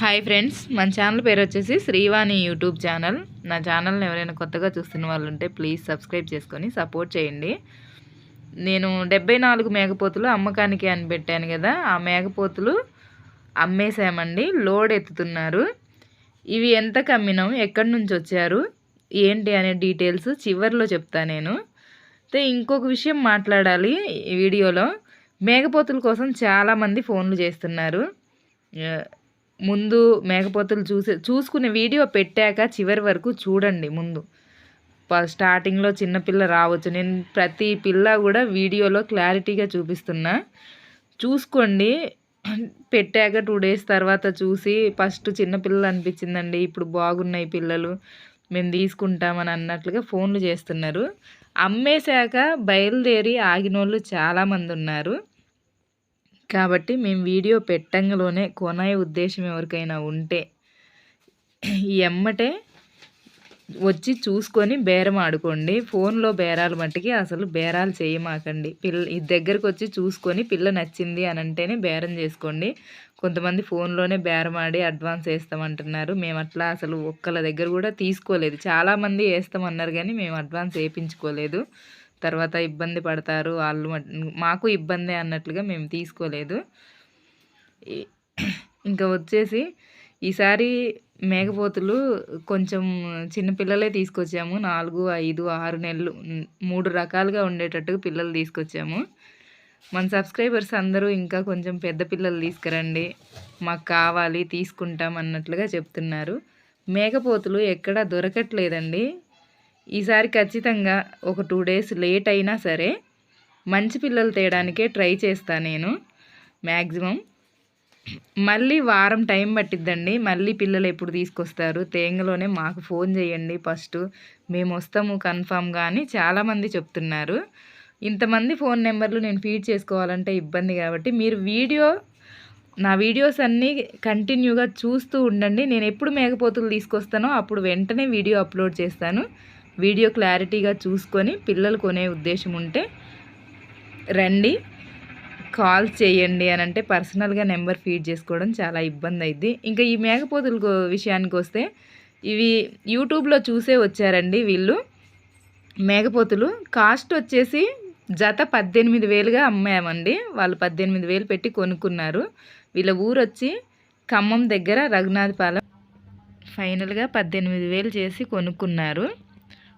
Hi friends మన channel పేరు వచ్చేసి శ్రీవాణి యూట్యూబ్ ఛానల్ నా ఛానల్ని ఎవరైనా కొత్తగా చూస్తున్న వాళ్ళు ఉంటే ప్లీజ్ సబ్స్క్రైబ్ చేసుకొని సపోర్ట్ చేయండి. నేను డెబ్బై నాలుగు మేకపోతులు అమ్మకానికి అని పెట్టాను కదా ఆ మేకపోతులు అమ్మేశామండి లోడ్ ఎత్తుతున్నారు. ఇవి ఎంత కమ్మినాం ఎక్కడి నుంచి వచ్చారు ఏంటి అనే డీటెయిల్స్ చివరిలో చెప్తా నేను. అయితే ఇంకొక విషయం మాట్లాడాలి వీడియోలో. మేకపోతుల కోసం చాలామంది ఫోన్లు చేస్తున్నారు. ముందు మేకపోతులు చూసే చూసుకునే వీడియో పెట్టాక చివరి వరకు చూడండి ముందు. స్టార్టింగ్లో చిన్నపిల్ల రావచ్చు. నేను ప్రతి పిల్ల కూడా వీడియోలో క్లారిటీగా చూపిస్తున్నా. చూసుకోండి. పెట్టాక టూ డేస్ తర్వాత చూసి ఫస్ట్ చిన్నపిల్లలు అనిపించిందండి. ఇప్పుడు బాగున్నాయి పిల్లలు. మేము తీసుకుంటామని అన్నట్లుగా ఫోన్లు చేస్తున్నారు. అమ్మేశాక బయలుదేరి ఆగినోళ్ళు చాలామంది ఉన్నారు. కాబట్టి మేము వీడియో పెట్టంగలోనే కొనే ఉద్దేశం ఎవరికైనా ఉంటే ఎమ్మటే వచ్చి చూసుకొని బేరం ఆడుకోండి. ఫోన్లో బేరాలు మట్టికి అసలు బేరాలు చేయమాకండి. పిల్ల దగ్గరకు వచ్చి చూసుకొని పిల్ల నచ్చింది అని అంటేనే బేరం చేసుకోండి. కొంతమంది ఫోన్లోనే బేరం ఆడి అడ్వాన్స్ వేస్తామంటున్నారు. మేము అట్లా అసలు ఒక్కళ్ళ దగ్గర కూడా తీసుకోలేదు. చాలామంది వేస్తామన్నారు కానీ మేము అడ్వాన్స్ వేయించుకోలేదు. తర్వాత ఇబ్బంది పడతారు వాళ్ళు మాకు ఇబ్బంది అన్నట్లుగా మేము తీసుకోలేదు. ఇంకా వచ్చేసి ఈసారి మేకపోతులు కొంచెం చిన్నపిల్లలే తీసుకొచ్చాము. నాలుగు ఐదు ఆరు నెలలు మూడు రకాలుగా ఉండేటట్టుగా పిల్లలు తీసుకొచ్చాము. మన సబ్స్క్రైబర్స్ అందరూ ఇంకా కొంచెం పెద్ద పిల్లలు తీసుకురండి మాకు కావాలి తీసుకుంటాం అన్నట్లుగా చెప్తున్నారు. మేకపోతులు ఎక్కడా దొరకట్లేదండి. ఈసారి ఖచ్చితంగా ఒక టూ డేస్ లేట్ అయినా సరే మంచి పిల్లలు తేయడానికే ట్రై చేస్తాను నేను మ్యాక్సిమం మళ్ళీ వారం టైం పట్టిద్దండి. మళ్ళీ పిల్లలు ఎప్పుడు తీసుకొస్తారు? తేంగలోనే మాకు ఫోన్ చేయండి ఫస్ట్. మేము వస్తాము కన్ఫామ్గా అని చాలామంది చెప్తున్నారు. ఇంతమంది ఫోన్ నెంబర్లు నేను ఫీడ్ చేసుకోవాలంటే ఇబ్బంది కాబట్టి మీరు వీడియో నా వీడియోస్ అన్నీ కంటిన్యూగా చూస్తూ ఉండండి. నేను ఎప్పుడు మేకపోతులు తీసుకొస్తానో అప్పుడు వెంటనే వీడియో అప్లోడ్ చేస్తాను. వీడియో క్లారిటీగా చూసుకొని పిల్లలు కొనే ఉద్దేశం ఉంటే రండి కాల్ చేయండి అని అంటే పర్సనల్గా నెంబర్ ఫీడ్ చేసుకోవడం చాలా ఇబ్బంది అయింది ఇంకా ఈ మేకపోతుల విషయానికి వస్తే ఇవి యూట్యూబ్లో చూసే వచ్చారండి వీళ్ళు. మేకపోతులు కాస్ట్ వచ్చేసి జత పద్దెనిమిది వేలుగా అమ్మామండి. వాళ్ళు పద్దెనిమిది వేలు పెట్టి కొనుక్కున్నారు. వీళ్ళ ఊరు వచ్చి ఖమ్మం దగ్గర రఘునాథపాలెం ఫైనల్గా పద్దెనిమిది వేలు చేసి కొనుక్కున్నారు.